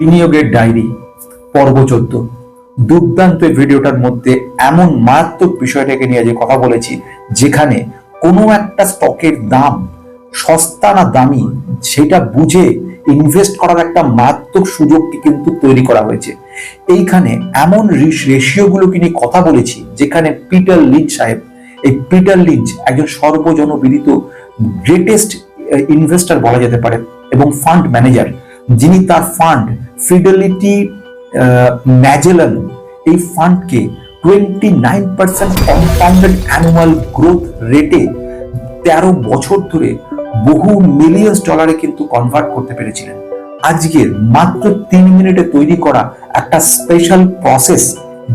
বিনিয়োগের ডায়েরি, পর্ব চোদ্দ। দুর্দান্ত ভিডিওটার মধ্যে এমন মারাত্মক বিষয়টাকে নিয়ে যে কথা বলেছি, যেখানে কোনো একটা স্টকের দাম সস্তা না দামি, সেটা বুঝে ইনভেস্ট করার একটা মারাত্মক সুযোগকে কিন্তু তৈরি করা হয়েছে। এইখানে এমন রেশিওগুলোকে নিয়ে কথা বলেছি, যেখানে পিটার লিঞ্চ সাহেব, এই পিটার লিঞ্চ একজন সর্বজনবিদিত গ্রেটেস্ট ইনভেস্টর বলা যেতে পারে এবং ফান্ড ম্যানেজার যিনি তার ফান্ড ফিডেলিটি ম্যাজেলন এই ফান্ডকে twenty nine percent compounded annual growth রেটে তেরো বছর ধরে বহু মিলিয়ন ডলারে কিন্তু কনভার্ট করতে পেরেছিলেন। আজকের মাত্র তিন মিনিটে তৈরি করা একটা স্পেশাল প্রসেস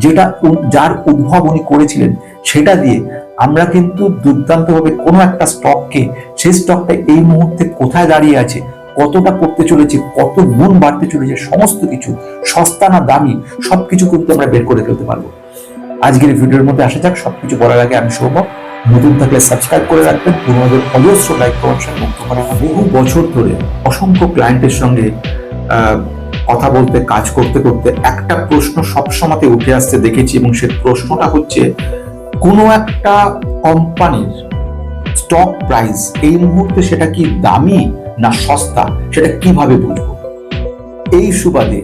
যেটা যার উদ্ভব উনি করেছিলেন, সেটা দিয়ে আমরা কিন্তু দুর্দান্তভাবে কোনো একটা স্টককে সেই স্টকটা এই মুহূর্তে কোথায় দাঁড়িয়ে আছে কতটা করতে চলেছে, কত গুণ বাড়তে চলেছে, সমস্ত কিছু, সস্তা না দামি, সবকিছু কিন্তু আমরা বের করে ফেলতে পারব। আজকের ভিডিওর মধ্যে আসা যাক, সবকিছু বলার আগে আমি সৌম্য নতুন থাকলে সাবস্ক্রাইব করে রাখবেন পুরোনোদের অজস্র লাইক কমেন্ট মুক্ত করা বহু বছর ধরে অসংখ্য ক্লায়েন্টের সঙ্গে কথা বলতে, কাজ করতে করতে একটা প্রশ্ন সবসময়তে উঠে আসতে দেখেছি এবং সে প্রশ্নটা হচ্ছে, কোনো একটা কোম্পানির স্টক প্রাইস এই মুহূর্তে সেটা কি দামি? না সস্তা, সেটা কীভাবে বুঝব? এই সুবাদে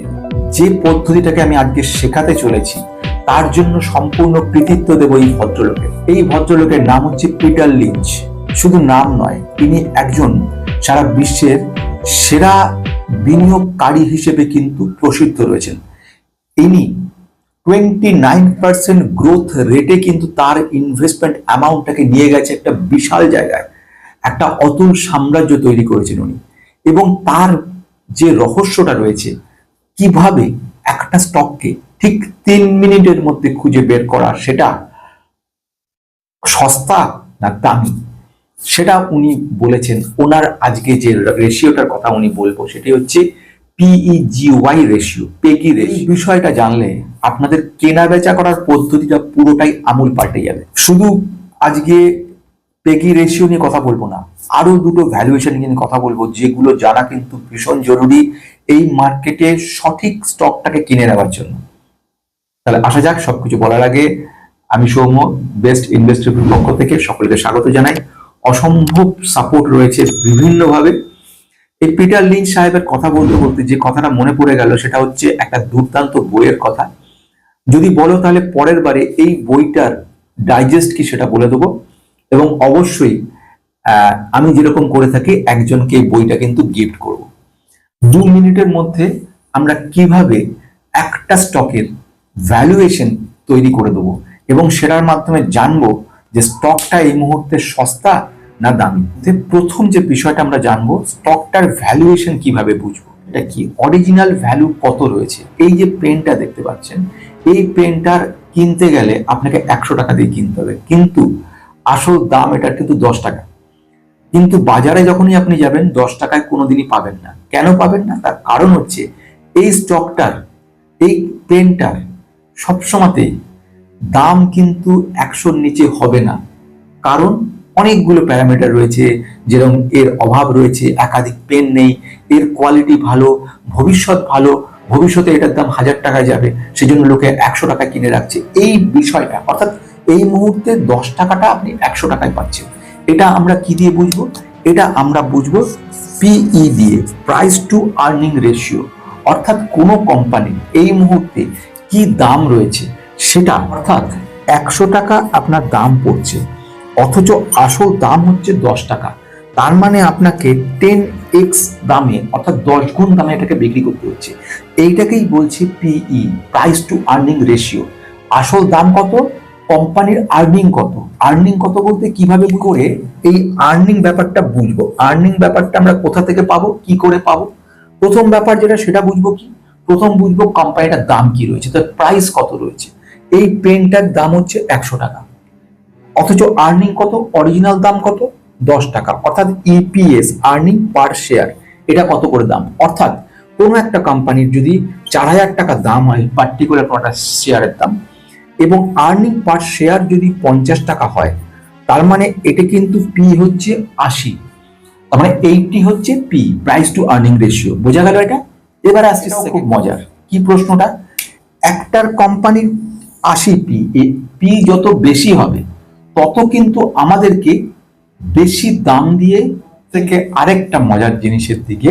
যে পদ্ধতিটাকে আমি আজকে শেখাতে চলেছি, তার জন্য সম্পূর্ণ কৃতিত্ব দেব এই ভদ্রলোকে। এই ভদ্রলোকের নাম হচ্ছে পিটার লিঞ্চ। শুধু নাম নয়, তিনি একজন সারা বিশ্বের সেরা বিনিয়োগকারী হিসেবে কিন্তু প্রসিদ্ধ রয়েছেন। ইনি টোয়েন্টি নাইন পার্সেন্ট গ্রোথ রেটে কিন্তু তার ইনভেস্টমেন্ট অ্যামাউন্টটাকে নিয়ে গেছে একটা বিশাল জায়গায়। একটা অতুল সাম্রাজ্য তৈরি করেছেন উনি। এবং তার যে রহস্যটা রয়েছে, কীভাবে একটা স্টককে ঠিক তিন মিনিটের মধ্যে খুঁজে বের করা, সেটা সস্তা না দামি, সেটা উনি বলেছেন। ওনার আজকে যে রেশিওটার কথা উনি বলব, সেটি হচ্ছে পিইজিওয়াই রেশিও পেগি রেশিও বিষয়টা জানলে আপনাদের কেনা বেচা করার পদ্ধতিটা পুরোটাই আমূল পাল্টে যাবে। শুধু আজকে পেগি রেশিও নিয়ে কথা বলব না। আরও দুটো ভ্যালুয়েশন নিয়ে কথা বলব, যেগুলো জানা কিন্তু ভীষণ জরুরি এই মার্কেটে সঠিক স্টকটাকে কিনে নেওয়ার জন্য। তাহলে আসা যাক, সবকিছু বলার আগে আমি সৌম্য বেস্ট ইনভেস্টর পক্ষ থেকে সকলকে স্বাগত জানাই। অসম্ভব সাপোর্ট রয়েছে বিভিন্নভাবে। এই পিটার লিঞ্চ সাহেবের কথা বলতে বলতে যে কথাটা মনে পড়ে গেল, সেটা হচ্ছে একটা দুর্দান্ত বইয়ের কথা। যদি বলো তাহলে পরের বারে এই বইটার ডাইজেস্ট কি সেটা বলে দেবো। এবং অবশ্যই আমি যেরকম করে থাকি, একজনকে বইটা কিন্তু গিফট করব। দু মিনিটের মধ্যে আমরা কীভাবে একটা স্টকের ভ্যালুয়েশন তৈরি করে দেবো এবং সেটার মাধ্যমে জানব যে স্টকটা এই মুহূর্তে সস্তা না দামি? প্রথম যে বিষয়টা আমরা জানব স্টকটার ভ্যালুয়েশন কীভাবে বুঝব? এটা কি অরিজিনাল ভ্যালু কত রয়েছে? এই যে পেনটা দেখতে পাচ্ছেন, এই পেনটার কিনতে গেলে আপনাকে একশো টাকা দিয়ে কিনতে হবে। কিন্তু আসল দাম এটার কিন্তু দশ টাকা। কিন্তু বাজারে যখনই আপনি যাবেন, দশ টাকায় কোনোদিনই পাবেন না। কেন পাবেন না? তার কারণ হচ্ছে, এই স্টকটার এই পেনটার সবসময়তেই দাম কিন্তু একশোর নিচে হবে না। কারণ অনেকগুলো প্যারামিটার রয়েছে, যেরকম এর অভাব রয়েছে, একাধিক পেন নেই, এর কোয়ালিটি ভালো, ভবিষ্যৎ ভালো, ভবিষ্যতে এটার দাম হাজার টাকায় যাবে, সেজন্য লোকে একশো টাকা কিনে রাখছে। এই বিষয়টা, অর্থাৎ এই মুহূর্তে দশ টাকাটা আপনি একশো টাকায় পাচ্ছেন। এটা আমরা কি দিয়ে বুঝব? এটা আমরা বুঝব পিই দিয়ে প্রাইস টু আর্নিং রেশিও অর্থাৎ কোনো কোম্পানি এই মুহূর্তে কি দাম রয়েছে সেটা অর্থাৎ একশো টাকা আপনার দাম পড়ছে, অথচ আসল দাম হচ্ছে দশ টাকা। তার মানে আপনাকে টেন এক্স দামে অর্থাৎ দশ গুণ দামে এটাকে বিক্রি করতে হচ্ছে। এইটাকেই বলছে PE price to earning ratio আসল দাম কত? কোম্পানির আর্নিং কত? আর্নিং কত বলতে কীভাবে করে এই আর্নিং ব্যাপারটা বুঝব? আর্নিং ব্যাপারটা আমরা কোথা থেকে পাবো? কি করে পাবো? প্রথম ব্যাপার যেটা, সেটা বুঝব কি? প্রথম বুঝব কোম্পানিটার দাম কি রয়েছে? তার প্রাইস কত রয়েছে? এই পেনটার দাম হচ্ছে একশো টাকা। অথচ আর্নিং কত? অরিজিনাল দাম কত? দশ টাকা। অর্থাৎ ইপিএস আর্নিং পার শেয়ার এটা কত করে দাম? অর্থাৎ কোনো একটা কোম্পানির যদি চার হাজার টাকা দাম হয় পার্টিকুলার কোনো একটা শেয়ারের দাম এবং আর্নিং পার শেয়ার যদি পঞ্চাশ টাকা হয় তার মানে এটা কিন্তু পি হচ্ছে আশি তার মানে এইটি হচ্ছে P price to earning ratio বোঝা গেল এটা? এবার আসছে খুব মজার কি প্রশ্নটা? একটার কোম্পানির আশি পি পি যত বেশি হবে তত কিন্তু আমাদেরকে বেশি দাম দিয়ে থেকে আরেকটা মজার জিনিসের দিকে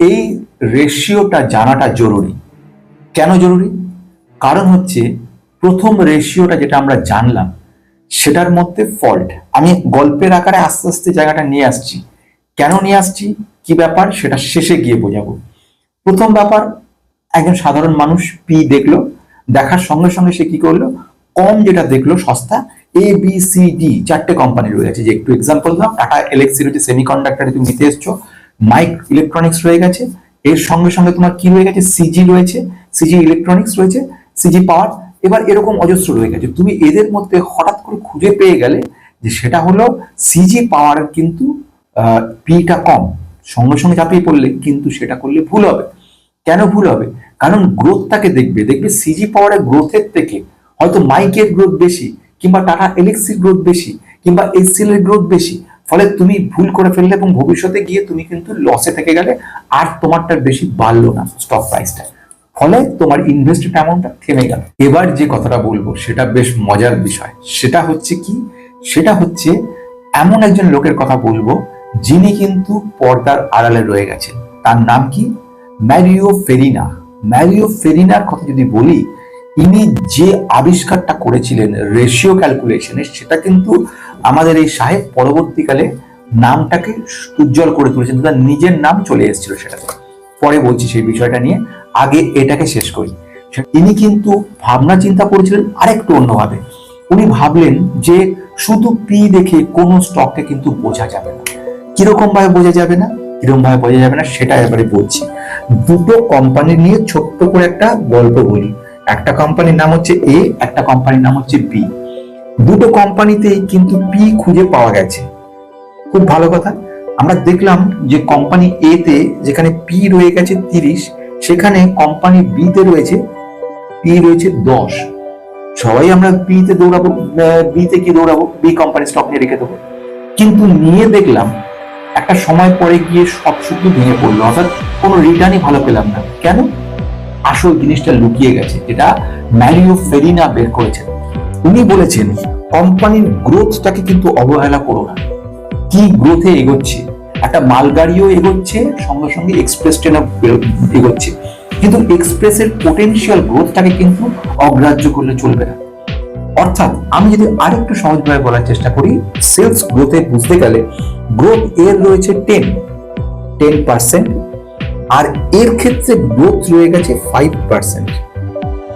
এই রেশিওটা জানাটা জরুরি। কেন জরুরি? কারণ হচ্ছে প্রথম রেশিওটা যেটা আমরা জানলাম, সেটার মধ্যে ফল্ট আমি গল্পের আকারে আস্তে আস্তে জায়গাটা নিয়ে আসছি। কেন নিয়ে আসছি? কি ব্যাপার? সেটা শেষে গিয়ে বোঝাবো। প্রথম ব্যাপার, একজন সাধারণ মানুষ পি দেখল, দেখার সঙ্গে সঙ্গে সে কি করল? কম যেটা দেখল, সস্তা এ বি সি ডি চারটে কোম্পানি রয়েছে যে একটু এক্সাম্পল দাও টাটা এলেক্সি রয়েছে সেমিকন্ডাক্টরে তুমি নিতে এসছো মাইক ইলেকট্রনিক্স রয়ে গেছে। এর সঙ্গে সঙ্গে তোমার কি রয়ে গেছে? সিজি রয়েছে। সিজি ইলেকট্রনিক্স রয়েছে। সিজি পাওয়ার এবার এরকম অজস্র রয়ে গেছে। তুমি এদের মধ্যে হঠাৎ করে খুঁজে পেয়ে গেলে যে সেটা হলো সিজি পাওয়ার কিন্তু পিটা কম। সঙ্গে সঙ্গে চাপিয়ে পড়লে কিন্তু সেটা করলে ভুল হবে। কেন ভুল হবে? কারণ গ্রোথটাকে দেখবে। দেখবে সিজি পাওয়ারের গ্রোথের থেকে হয়তো মাইকের গ্রোথ বেশি কিংবা টাটা এলেক্সির গ্রোথ বেশি কিংবা এসিএল এর গ্রোথ বেশি। ফলে তুমি ভুল করে ফেললে এবং ভবিষ্যতে গিয়ে তুমি কিন্তু লসে থেকে গেলে আর তোমারটা বেশি বাড়লো না স্টক প্রাইসটা ফলে তোমার ইনভেস্টেড অ্যামাউন্টটা থেমে গেল। এবার যে কথাটা বলব, সেটা বেশ মজার বিষয়। সেটা হচ্ছে কি? সেটা হচ্ছে এমন একজন লোকের কথা বলব, যিনি কিন্তু পর্দার আড়ালে রয়ে গেছেন। তার নাম কি? ম্যারিও ফেরিনা ম্যারিও ফেরিনার কথা যদি বলি, ইনি যে আবিষ্কারটা করেছিলেন রেশিও ক্যালকুলেশনের সেটা কিন্তু আমাদের এই সাহেব পরবর্তীকালে নামটাকে উজ্জ্বল করে তুলেছেন। তার নিজের নাম চলে এসেছিল সেটাতে। পরে বলছি সেই বিষয়টা নিয়ে। আগে এটাকে শেষ করি। ইনি কিন্তু ভাবনা চিন্তা করেছিলেন আরেকটু অন্যভাবে। উনি ভাবলেন যে শুধু পি দেখে কোনো স্টককে কিন্তু বোঝা যাবে না। কীরকম ভাবে বোঝা যাবে না? কীরকম ভাবে বোঝা যাবে না সেটা এবারে বলছি। দুটো কোম্পানি নিয়ে ছোট্ট করে একটা গল্প বলি। একটা কোম্পানির নাম হচ্ছে এ একটা কোম্পানির নাম হচ্ছে বি দুটো কোম্পানিতেই কিন্তু পি খুঁজে পাওয়া গেছে। খুব ভালো কথা। আমরা দেখলাম যে কোম্পানি এ তে যেখানে পি রয়ে গেছে তিরিশ সেখানে কোম্পানি বি তে রয়েছে পি রয়েছে দশ। সবাই আমরা বি তে দৌড়াবো বি তে কি দৌড়াবো? বি কোম্পানি স্টক নিয়ে রেখে দেবো। কিন্তু নিয়ে দেখলাম, একটা সময় পরে গিয়ে সব শুধু ভেঙে পড়ল। অর্থাৎ কোনো রিটার্নই ভালো পেলাম না। কেন? আসল জিনিসটা লুকিয়ে গেছে, যেটা ম্যারিও ফেরিনা বের করেছেন। উনি বলেছেন কোম্পানির গ্রোথটাকে কিন্তু অবহেলা করো না। কি গ্রোথে এগোচ্ছে? একটা মালগাড়িও এগোচ্ছে, সঙ্গে সঙ্গে এক্সপ্রেস ট্রেনও এগোচ্ছে। কিন্তু এক্সপ্রেসের পোটেনশিয়াল গ্রোথটাকে কিন্তু অগ্রাহ্য করলে চলবে না। অর্থাৎ আমি যদি আরেকটু সহজভাবে বলার চেষ্টা করি সেলস গ্রোথে বুঝতে গেলে গ্রোথ এর রয়েছে টেন টেন পার্সেন্ট আর এর ক্ষেত্রে গ্রোথ রয়ে গেছে ফাইভ পার্সেন্ট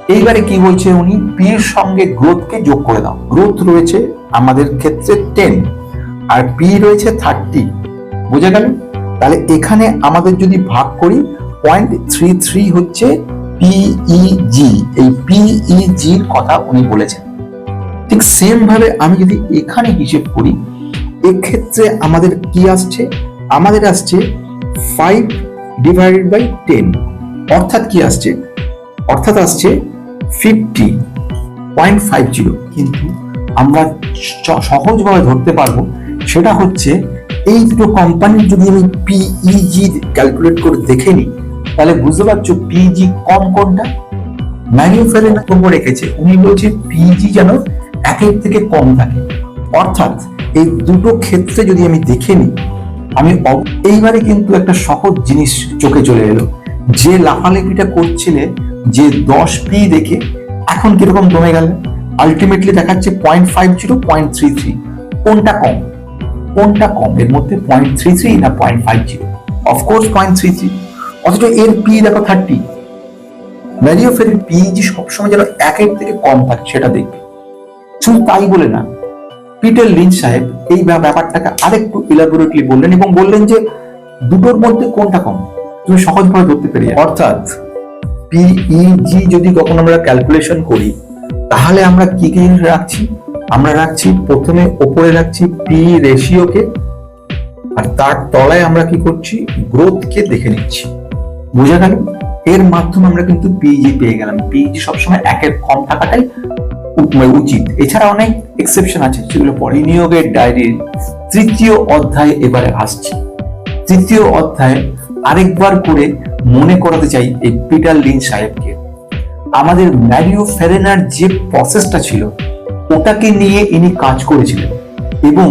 এইবারে কি বলছে উনি? পি এর সঙ্গে গ্রোথকে যোগ করে দাও। গ্রোথ রয়েছে আমাদের ক্ষেত্রে টেন আর পি রয়েছে থার্টি বোঝা গেল? তাহলে এখানে আমাদের যদি ভাগ করি পয়েন্ট থ্রি থ্রি হচ্ছে পিইজি এই পিইজির কথা উনি বলেছেন। ঠিক সেম ভাবে আমি যদি এখানে হিসেব করি, এক্ষেত্রে আমাদের কি আসছে? আমাদের আসছে ফাইভ ডিভাইডেড বাই টেন অর্থাৎ কি আসছে? অর্থাৎ আসছে ফিফটি পয়েন্ট ফাইভ জিরো কিন্তু আমরা সহজভাবে ধরতে পারব, সেটা হচ্ছে এই দুটো কোম্পানির যদি আমি পিইজি ক্যালকুলেট করে দেখে নিই, তাহলে বুঝতে পারছ পিজি কম কোনটা? রেখেছে। উনি বলছে পিজি যেন একের থেকে কম থাকে। অর্থাৎ এই দুটো ক্ষেত্রে যদি আমি দেখে নিই, আমি এইবারে কিন্তু একটা সহজ জিনিস চোখে চলে এলো। যে লাফালাফিটা করছিলে, যে দশ পি দেখে, এখন কীরকম কমে গেল? আলটিমেটলি দেখাচ্ছে point five zero point three three কোনটা কম? কোনটা কম? এর মধ্যে পয়েন্ট থ্রি থ্রি না point five zero of course point three three অথচ এর পি দেখো থার্টি ম্যারিও ফের পিজি সবসময় যেন একের থেকে কম থাকে, সেটা দেখবে। শুধু তাই বলে না পিটার লিঞ্চ সাহেব এই ব্যাপারটাকে আরেকটু ইলাবোরেটলি বললেন এবং বললেন যে দুটোর মধ্যে কোনটা কম? তুমি সহজভাবে ধরতে পেরে অর্থাৎ পিইজি যদি কখন আমরা ক্যালকুলেশন করি, তাহলে আমরা কি কি রাখছি? আমরা রাখছি, প্রথমে ওপরে রাখছি পি রেশিওকে আর তার তলায় আমরা কি করছি? গ্রোথকে দেখে নিচ্ছি। বোঝা গেল? এর মাধ্যমে আমরা কিন্তু পিজি পেয়ে গেলাম। পিজি সবসময় একের কম থাকাটাই উচিত। এছাড়া অনেক এক্সেপশন আছে সেগুলো পরে নিয়োগের ডায়েরির তৃতীয় অধ্যায় এবারে আসছি। তৃতীয় অধ্যায় আরেকবার করে মনে করাতে চাই এই পিটার লিন সাহেবকে। আমাদের ম্যারিও ফেরেনার যে প্রসেসটা ছিল ওটাকে নিয়ে ইনি কাজ করেছিলেন। এবং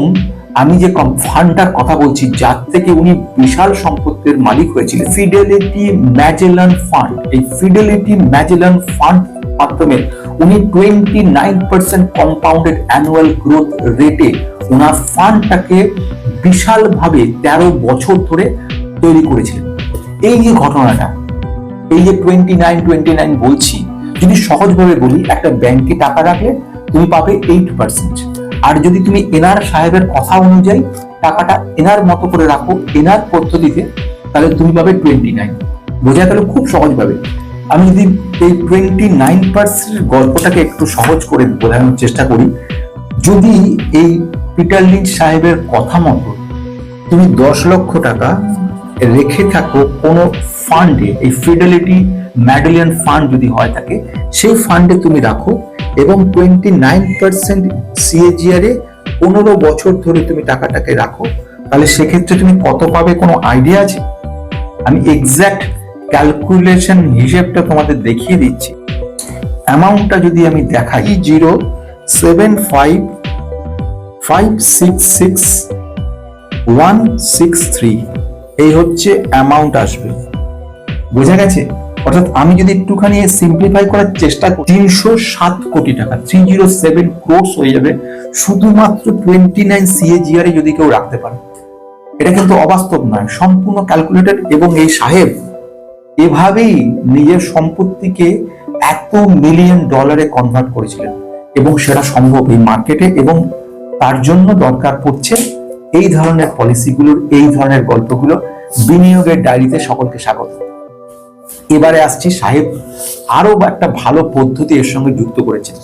আমি যে ফান্ডটার কথা বলছি, যার থেকে উনি বিশাল সম্পত্তির মালিক হয়েছিলেন ফিডেলিটি ম্যাজেলান ফান্ড এই ফিডেলিটি ম্যাজেলান ফান্ড মাধ্যমে উনি twenty nine percent compounded annual growth রেটে ওনার ফান্ডটাকে বিশালভাবে তেরো বছর ধরে তৈরি করেছিলেন। এই যে ঘটনাটা, এই যে টোয়েন্টি নাইন টোয়েন্টি নাইন বলছি, যদি সহজভাবে বলি, একটা ব্যাংকে টাকা রাখলে তুমি পাবে এইট পার্সেন্ট আর যদি তুমি এনার সাহেবের কথা অনুযায়ী টাকাটা এনার মতো করে রাখো এনার পদ্ধতিতে, তাহলে তুমি পাবে টোয়েন্টি নাইন বোঝা গেল খুব সহজভাবে। আমি যদি এই টোয়েন্টি নাইন পার্সেন্টের গল্পটাকে একটু সহজ করে বোঝানোর চেষ্টা করি, যদি এই পিটার লিঞ্চ সাহেবের কথা মতো তুমি দশ লক্ষ টাকা রেখে থাকো কোনো ফান্ডে এই ফিডেলিটি ম্যাডেলিয়ান ফান্ড যদি হয় থাকে, সেই ফান্ডে তুমি রাখো এবং টোয়েন্টি নাইন পার্সেন্ট সিএজিআর পনেরো বছর ধরে তুমি টাকাটাকে রাখো। তাহলে সেক্ষেত্রে তুমি কত পাবে কোনো আইডিয়া আছে? আমি এক্সাক্ট ক্যালকুলেশন হিসেবটা তোমাদের দেখিয়ে দিচ্ছি। অ্যামাউন্টটা যদি আমি দেখাই zero seven five five six six one six three এই হচ্ছে অ্যামাউন্ট আসবে। বোঝা গেছে? অর্থাৎ আমি যদি একটুখানি সিম্পলিফাই করার চেষ্টা করি, তিনশো সাত কোটি টাকা থ্রি জিরো সেভেন ক্রোর্স হয়ে যাবে, শুধুমাত্র টোয়েন্টি নাইন সিএজিআর যদি কেউ রাখতে পারে। এটা কিন্তু অবাস্তব নয়, সম্পূর্ণ ক্যালকুলেটেড এবং এই সাহেব এভাবেই নিজের সম্পত্তিকে এত মিলিয়ন ডলারে কনভার্ট করেছিলেন এবং সেটা সম্ভব এই মার্কেটে এবং তার জন্য দরকার পড়ছে এই ধরনের পলিসিগুলোর এই ধরনের গল্পগুলো বিনিয়োগের ডায়েরিতে সকলকে স্বাগত। এবারে আসছি সাহেব আরও একটা ভালো পদ্ধতি এর সঙ্গে যুক্ত করেছেন।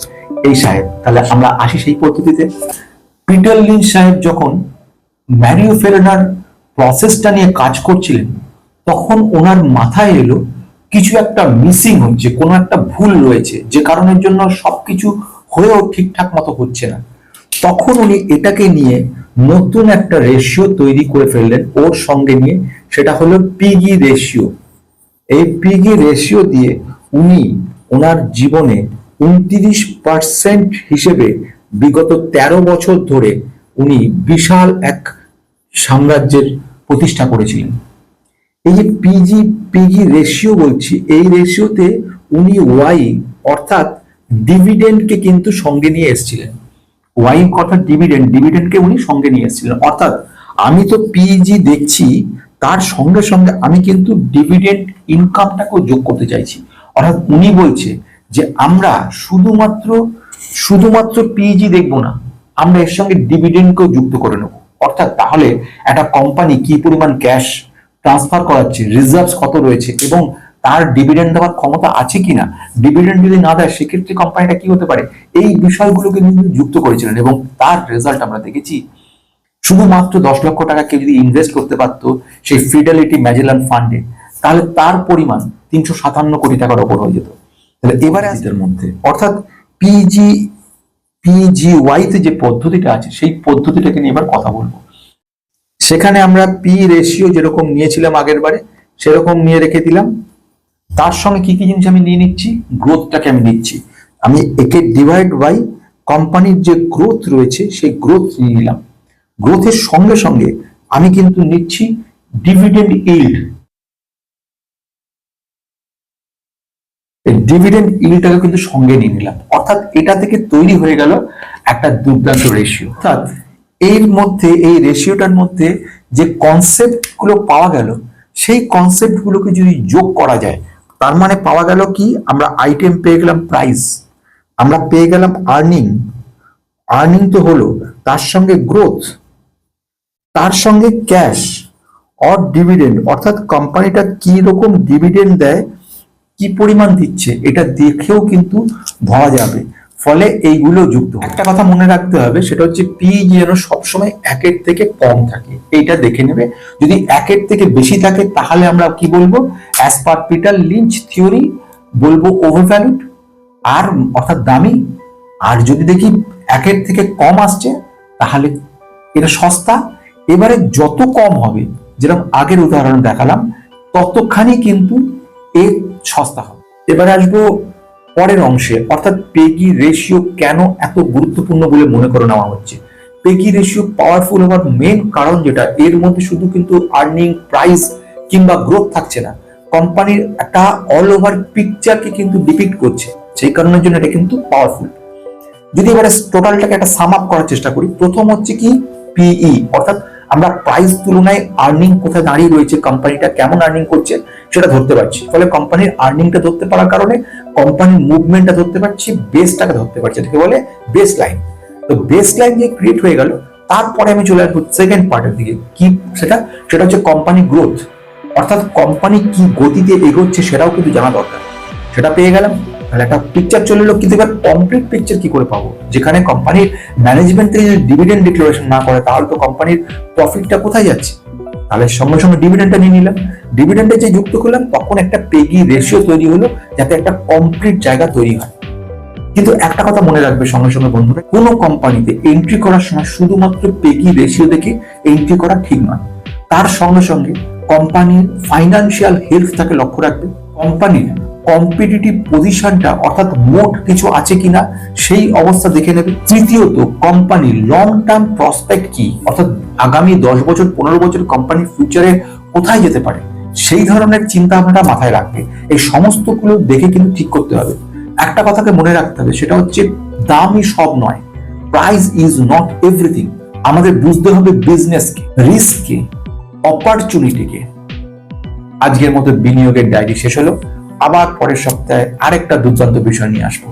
এই সাহেব, তাহলে আমরা আসি সেই পদ্ধতিতে। পিটার লিন সাহেব যখন ম্যারিও ফেলেনার প্রসেসটা নিয়ে কাজ করছিলেন, তখন ওনার মাথায় এলো কিছু একটা মিসিং হচ্ছে, কোনো একটা ভুল রয়েছে, যে কারণের জন্য সবকিছু হয়েও ঠিকঠাক মতো হচ্ছে না। তখন উনি এটাকে নিয়ে নতুন একটা রেশিও তৈরি করে ফেললেন, ওর সঙ্গে নিয়ে, সেটা হলো পিগি রেশিও এই পিগি রেশিও দিয়ে উনি ওনার জীবনে উনত্রিশ পার্সেন্ট হিসেবে বিগত ১৩ বছর ধরে উনি বিশাল এক সাম্রাজ্যের প্রতিষ্ঠা করেছিলেন। এই যে পিজি পিজি রেশিও বলছি, এই রেশিওতে উনি ওয়াই অর্থাৎ ডিভিডেন্ডকে কিন্তু সঙ্গে নিয়ে এসেছিলেন। ওয়াই অর্থাৎ ডিভিডেন্ড ডিভিডেন্ডকে উনি সঙ্গে নিয়ে এসেছিলেন। অর্থাৎ আমি তো পিজি দেখছি তার সঙ্গে সঙ্গে আমি কিন্তু ডিভিডেন্ড ইনকামটাকেও যোগ করতে চাইছি। অর্থাৎ উনি বলছে যে, আমরা শুধুমাত্র শুধুমাত্র পিজি দেখব না, আমরা এর সঙ্গে ডিভিডেন্ডকেও যুক্ত করে নেব। অর্থাৎ তাহলে একটা কোম্পানি কি পরিমাণ ক্যাশ ট্রান্সফার করাচ্ছে রিজার্ভস কত রয়েছে এবং তার ডিভিডেন্ড দেওয়ার ক্ষমতা আছে কিনা? ডিভিডেন্ড যদি না দেয়, সেক্ষেত্রে কোম্পানিটা কি হতে পারে? এই বিষয়গুলোকে কিন্তু যুক্ত করেছিলেন এবং তার রেজাল্ট আমরা দেখেছি শুধুমাত্র দশ লক্ষ টাকা কেউ যদি ইনভেস্ট করতে পারতো সেই ফিডেলিটি ম্যাজেলান ফান্ডে তাহলে তার পরিমাণ তিনশো সাতান্ন কোটি টাকার ওপর হয়ে যেত। তাহলে এবারে আসদের মধ্যে। অর্থাৎ পিজি পিজিওয়াই তে যে পদ্ধতিটা আছে সেই পদ্ধতিটাকে নিয়ে এবার কথা বলব। সেখানে আমরা পি রেশিও যেরকম নিয়েছিলাম আগের বারে সেরকম নিয়ে রেখে দিলাম। তার সঙ্গে কি কি জিনিস আমি নিয়ে নিচ্ছি? গ্রোথটাকে আমি নিচ্ছি। আমি একে ডিভাইড বাই কোম্পানির যে গ্রোথ রয়েছে সেই গ্রোথ নিয়ে নিলাম। গ্রোথের সঙ্গে সঙ্গে আমি কিন্তু নিচ্ছি ডিভিডেন্ড ইল্ড ডিভিডেন্ড ইল্ডটাকে কিন্তু সঙ্গে নিয়ে নিলাম। অর্থাৎ এটা থেকে তৈরি হয়ে গেল একটা দুর্দান্ত রেশিও অর্থাৎ এর মধ্যে, এই রেশিওটার মধ্যে যে কনসেপ্টগুলো পাওয়া গেল, সেই কনসেপ্ট গুলোকে যদি যোগ করা যায়, তার মানে পাওয়া গেল কি? আমরা আইটেম পেয়ে গেলাম প্রাইস আমরা পেয়ে গেলাম আর্নিং আর্নিং তো হলো তার সঙ্গে গ্রোথ তার সঙ্গে ক্যাশ অর ডিভিডেন্ড, অর্থাৎ কোম্পানিটা কি রকম ডিভিডেন্ড দেয়, কি পরিমাণ দিচ্ছে, এটা দেখেও কিন্তু ধরা যাবে। ফলে এইগুলো যুক্ত একটা কথা মনে রাখতে হবে, সেটা হচ্ছে পি যেন সবসময় একের থেকে কম থাকে, এইটা দেখে নেবে। যদি একের থেকে বেশি থাকে, তাহলে আমরা কি বলব? As per Peter Lynch theory বলব ওভারভ্যালুড আর অর্থাৎ দামি। আর যদি দেখি একের থেকে কম আসছে, তাহলে এটা সস্তা এবারে যত কম হবে, যেরকম আগের উদাহরণ দেখালাম, ততখানি কিন্তু এর সস্তা হবে। এবার আসব পরের অংশে, অর্থাৎ পেগি রেশিও কেন এত গুরুত্বপূর্ণ বলে মনে করে নেওয়া হচ্ছে? পেগি রেশিও পাওয়ারফুল হওয়ার মেন কারণ যেটা, এর মধ্যে শুধু কিন্তু আর্নিং প্রাইস কিংবা গ্রোথ থাকছে না কোম্পানির একটা অল ওভার পিকচারকে কিন্তু ডিপিক্ট করছে, সেই কারণের জন্য এটা কিন্তু পাওয়ারফুল যদি এবারে টোটালটাকে একটা সাম আপ করার চেষ্টা করি, প্রথম হচ্ছে কি পিই অর্থাৎ আমরা প্রাইস তুলনায় আর্নিং কোথায় দাঁড়িয়ে রয়েছে কোম্পানিটা কেমন আর্নিং করছে, সেটা ধরতে পারছি। ফলে কোম্পানির আর্নিংটা ধরতে পারার কারণে কোম্পানির মুভমেন্টটা ধরতে পারছি বেসটাকে ধরতে পারছি, এটাকে বলে বেস লাইন তো বেস লাইন যে ক্রিয়েট হয়ে গেল, তারপরে আমি চলে আসব সেকেন্ড পার্টের দিকে। কি সেটা? সেটা হচ্ছে কোম্পানি গ্রোথ অর্থাৎ কোম্পানি কি গতিতে এগোচ্ছে সেটাও কিন্তু জানা দরকার। সেটা পেয়ে গেলাম। তাহলে একটা পিকচার চলে এলো কিন্তু এবার কমপ্লিট পিকচার কি করে পাবো? যেখানে কোম্পানির ম্যানেজমেন্ট যদি ডিভিডেন্ড ডিক্লারেশন না করে, তাহলে তো কোম্পানির প্রফিটটা কোথায় যাচ্ছে? তাহলে সঙ্গে সঙ্গে ডিভিডেন্ডটা নিয়ে নিলাম। ডিভিডেন্ডে যে যুক্ত করলাম, তখন একটা পেগি রেশিও তৈরি হলো, যাতে একটা কমপ্লিট জায়গা তৈরি হয়। কিন্তু একটা কথা মনে রাখবে সঙ্গে সঙ্গে বন্ধুরা, কোনো কোম্পানিতে এন্ট্রি করার সময় শুধুমাত্র পেগি রেশিও দেখে এন্ট্রি করা ঠিক নয়। তার সঙ্গে সঙ্গে কোম্পানির ফাইন্যান্সিয়াল হেলথটাকে লক্ষ্য রাখবে। কোম্পানির কম্পিটিটিভ পজিশনটা অর্থাৎ মোট কিছু আছে কিনা, সেই অবস্থা দেখে নেবে। তৃতীয়ত কোম্পানির লং টার্ম প্রসপেক্ট কি? অর্থাৎ আগামী দশ বছর, পনেরো বছর কোম্পানির ফিউচারে কোথায় যেতে পারে? সেই ধরনের চিন্তা ভাবনাটা মাথায় রাখবে। এই সমস্তগুলো দেখে কিন্তু ঠিক করতে হবে। একটা কথাকে মনে রাখতে হবে, সেটা হচ্ছে দামই সব নয়। প্রাইস ইজ নট এভরিথিং আমাদের বুঝতে হবে বিজনেসকে রিস্ককে অপরচুনিটিকে আজকের মতো বিনিয়োগের ডায়েরি শেষ হলো। আবার পরের সপ্তাহে আরেকটা দুর্দান্ত বিষয় নিয়ে আসব।